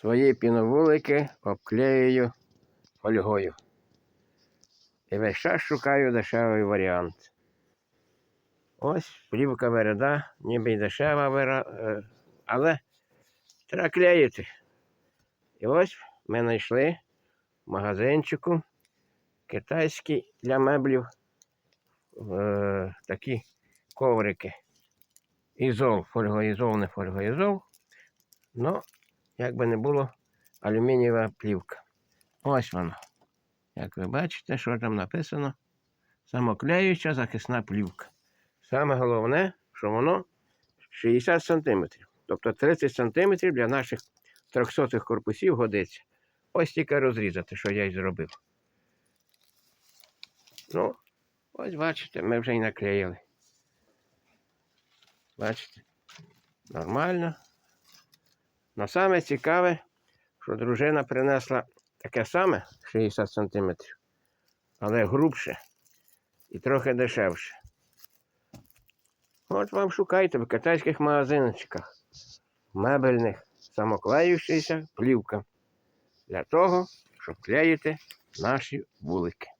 Свої піновулики обклеюю фольгою. І весь час шукаю дешевий варіант. Ось плівка вереда, ніби й дешева вера, е, але треба клеїти. І ось ми знайшли в магазинчику китайські для меблів е, такі коврики. Ізол, фольгоізол, не фольгоізол. Ну, як би не було, алюмінієва плівка. Ось воно. Як ви бачите, що там написано? Самоклеюча захисна плівка. Саме головне, що воно 60 см. Тобто 30 см для наших 300 корпусів годиться. Ось тільки розрізати, що я й зробив. Ну, ось бачите, ми вже й наклеїли. Бачите? Нормально. Но саме цікаве, що дружина принесла таке саме 60 см, але грубше і трохи дешевше. От вам шукайте в китайських магазинчиках мебельних самоклеючися плівка для того, щоб клеїти наші вулики.